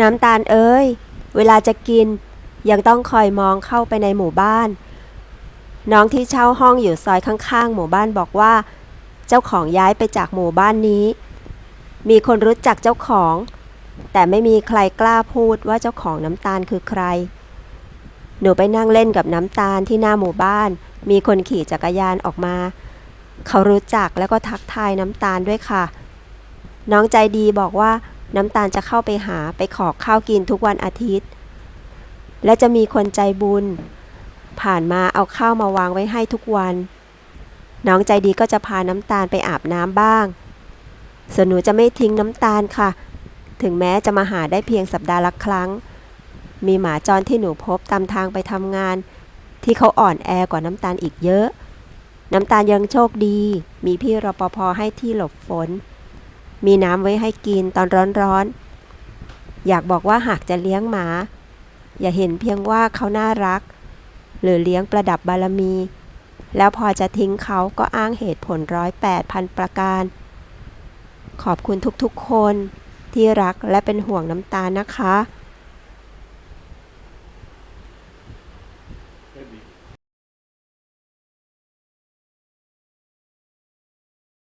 น้ำตาลเอ้ย เวลาจะกิน ยังต้องคอยมองเข้าไปในหมู่บ้าน น้องที่เช่าห้องอยู่ซอยข้างๆ หมู่บ้านบอกว่า เจ้าของย้ายไปจากหมู่บ้านนี้ มีคนรู้จักเจ้าของ แต่ไม่มีใครกล้าพูดว่าเจ้าของน้ำตาลคือใคร หนูไปนั่งเล่นกับน้ำตาลที่หน้าหมู่บ้าน มีคนขี่จักรยานออกมา เขารู้จักแล้วก็ทักทายน้ำตาลด้วยค่ะ น้องใจดีบอกว่า น้ำตาลจะเข้าไปหาไปขอข้าวกินทุกวันอาทิตย์ และจะมีคนใจบุญ ผ่านมาเอาข้าวมาวางไว้ให้ทุกวัน น้องใจดีก็จะพาน้ำตาลไปอาบน้ำบ้าง ส่วนหนูจะไม่ทิ้งน้ำตาลค่ะ ถึงแม้จะมาหาได้เพียงสัปดาห์ละครั้ง มีหมาจรที่หนูพบตามทางไปทำงาน ที่เขาอ่อนแอกว่าน้ำตาลอีกเยอะ น้ำตาลยังโชคดี มีพี่รปภให้ที่หลบฝน มีน้ำไว้ให้กินตอนร้อนๆ อยากบอกว่าหากจะเลี้ยงหมา อย่าเห็นเพียงว่าเขาน่ารัก หรือเลี้ยงประดับบารมี แล้วพอจะทิ้งเขาก็อ้างเหตุผลร้อยแปดพันประการ ขอบคุณทุกๆคนที่รักและเป็นห่วงน้ำตาลนะคะ